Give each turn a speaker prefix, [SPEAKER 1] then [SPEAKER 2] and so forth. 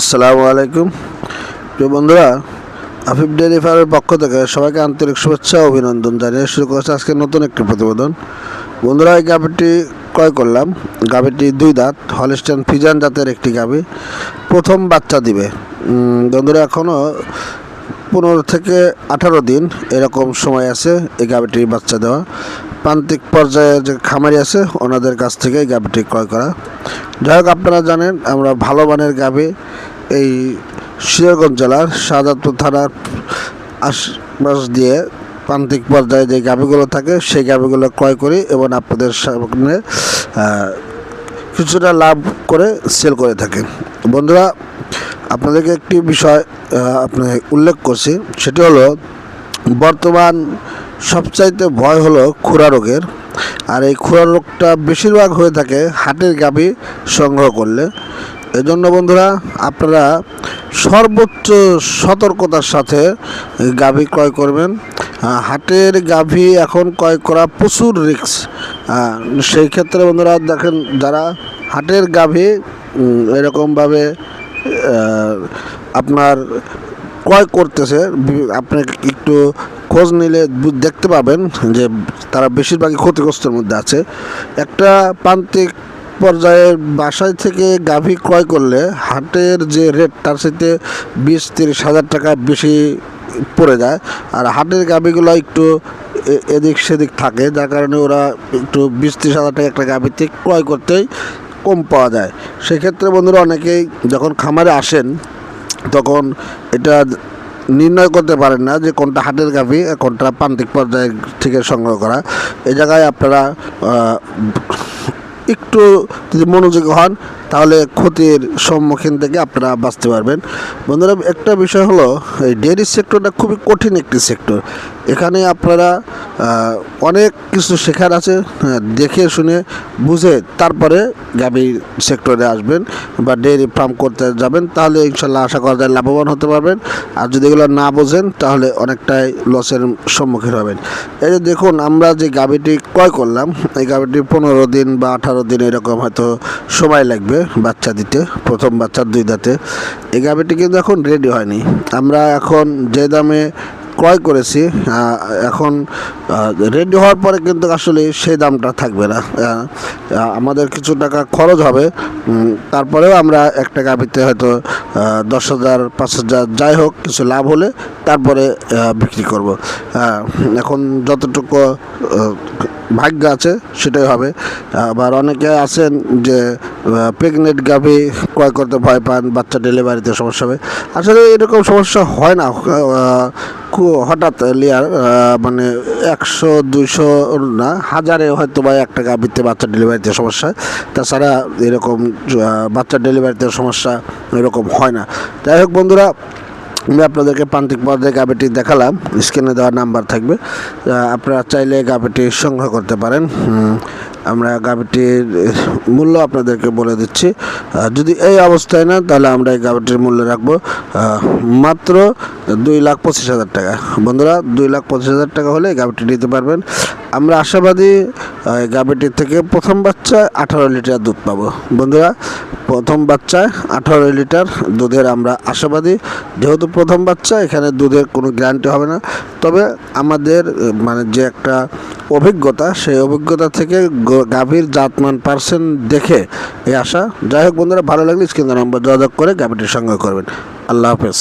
[SPEAKER 1] আসসালামু আলাইকুম। প্রিয় বন্ধুরা, আফিফ ডেয়ারি ফার্মের পক্ষ থেকে সবাইকে আন্তরিক শুভেচ্ছা অভিনন্দন জানিয়ে শুরু করেছে আজকে নতুন একটি প্রতিবেদন। বন্ধুরা, এই গাভিটি ক্রয় করলাম। গাভিটি দুই দাঁত, হলিস্টান ফিজান জাতের একটি গাভী। প্রথম বাচ্চা দিবে। বন্ধুরা এখনও পনেরো থেকে আঠারো দিন এরকম সময় আছে এই গাভিটির বাচ্চা দেওয়া। প্রান্তিক পর্যায়ে যে খামারি আছে, ওনাদের কাছ থেকে এই গাভিটি ক্রয় করা। যাই হোক, আপনারা জানেন, আমরা ভালো মানের গাভি এই সিরাজগঞ্জ জেলার শাহজাদপুর থানার আশপাশ দিয়ে প্রান্তিক পর্যায়ে যে গাভিগুলো থাকে, সেই গাভিগুলো ক্রয় করি এবং আপনাদের সামনে কিছুটা লাভ করে সেল করে থাকেন বন্ধুরা আপনাদেরকে একটি বিষয় আহ, আপনাকে উল্লেখ করছি। সেটি হলো বর্তমান সবচাইতে ভয় হলো খুরা রোগের। আর এই খুরা রোগটা বেশিরভাগ হয়ে থাকে হাটের গাভী সংগ্রহ করলে। এজন্য বন্ধুরা আপনারা সর্বোচ্চ সতর্কতার সাথে গাভী ক্রয় করবেন। হাটের গাভী এখন ক্রয় করা প্রচুর রিস্ক। সেই ক্ষেত্রে বন্ধুরা দেখেন যারা হাটের গাভী এরকমভাবে আপনার ক্রয় করতেছে। আপনি একটু খোঁজ নিলে দেখতে পাবেন যে তারা বেশিরভাগই ক্ষতিগ্রস্তের মধ্যে আছে। একটা প্রান্তিক পর্যায়ে বাসায় থেকে গাভী ক্রয় করলে হাটের যে রেট, তার সাথে বিশ, তিরিশ হাজার টাকা বেশি পড়ে যায়। আর হাটের গাভীগুলো একটু এদিক সেদিক থাকে, যার কারণে ওরা একটু বিশ, ত্রিশ হাজার টাকা একটা গাভী থেকে ক্রয় করতেই কম পাওয়া যায়। সেক্ষেত্রে বন্ধুরা অনেকেই যখন খামারে আসেন, তখন এটা নির্ণয় করতে পারেন না যে কোনটা হাটের গাভী কোনটা প্রান্তিক পর্যায়ে থেকে সংগ্রহ করা। এ জায়গায় আপনারা একটু যদি মনোযোগী হন, তাহলে ক্ষতির সম্মুখীন থেকে আপনারা বাঁচতে পারবেন। বন্ধুরা, একটা বিষয় হলো, এই ডেয়ারি সেক্টরটা খুবই কঠিন একটি সেক্টর। এখানে আপনারা অনেক কিছু শেখার আছে দেখে শুনে বুঝে তারপরে গাভীর সেক্টরে আসবেন বা ডেয়ারি ফার্ম করতে যাবেন, তাহলে ইনশাল্লাহ আশা করা যায় লাভবান হতে পারবেন। আর যদি এগুলো না বোঝেন, তাহলে অনেকটাই লসের সম্মুখীন হবেন। এই যে দেখুন, আমরা যে গাভীটি ক্রয় করলাম, এই গাভীটি পনেরো দিন বা আঠারো দিন এরকম হয়তো সময় লাগবে বাচ্চা দিতে, প্রথম বাচ্চার দুই দাঁতে। এই গাভীটি কিন্তু এখন রেডি হয়নি। আমরা এখন যে দামে ক্রয় করেছি এখন রেডি হওয়ার পরে কিন্তু আসলে সেই দামটা থাকবে না। আমাদের কিছু টাকা খরচ হবে তারপরেও আমরা একটা গাভিতে হয়তো দশ হাজার, পাঁচ হাজার যাই হোক, কিছু লাভ হলে তারপরে বিক্রি করব। এখন যতটুকু ভাগ্য আছে, সেটাই হবে। আবার অনেকে আছেন যে প্রেগনেন্ট গাভি ক্রয় করতে ভয় পান, বাচ্চা ডেলিভারিতে সমস্যা হবে। আসলে এরকম সমস্যা হয় না। হঠাৎ লিয়ার মানে একশো, দুইশো না, হাজারে হয়তো বা একটা গাভিতে বাচ্চা ডেলিভারিতে সমস্যা তাছাড়া এরকম বাচ্চা ডেলিভারিতে সমস্যা এরকম হয় না। যাই হোক বন্ধুরা আমি আপনাদেরকে প্রান্তিক পর্যায়ে গাভিটি দেখালাম। স্ক্রিনে দেওয়া নাম্বার থাকবে। আপনারা চাইলে গাভিটি সংগ্রহ করতে পারেন। আমরা গাভিটির মূল্য আপনাদেরকে বলে দিচ্ছি। যদি এই অবস্থায় না তাহলে আমরা এই গাভিটির মূল্য রাখব মাত্র দুই লাখ পঁচিশ হাজার টাকা। বন্ধুরা, দুই লাখ পঁচিশ হাজার টাকা হলে গাভিটি নিতে পারবেন। আমরা আশাবাদী গাভিটির থেকে প্রথম বাচ্চায় আঠারো লিটার দুধ পাবো। বন্ধুরা, প্রথম বাচ্চায় আঠারো লিটার দুধের আমরা আশাবাদী। যেহেতু প্রথম বাচ্চা, এখানে দুধের কোনো গ্যারান্টি হবে না। তবে আমাদের মানে যে একটা অভিজ্ঞতা, সেই অভিজ্ঞতা থেকে গাভীর জাতমান পার্সেন্ট দেখে এই আশা। যাই হোক বন্ধুরা, ভালো লাগলে স্ক্রিন নম্বর যোগাযোগ করে গাভীটির সঙ্গে করবেন। আল্লাহ হাফেজ।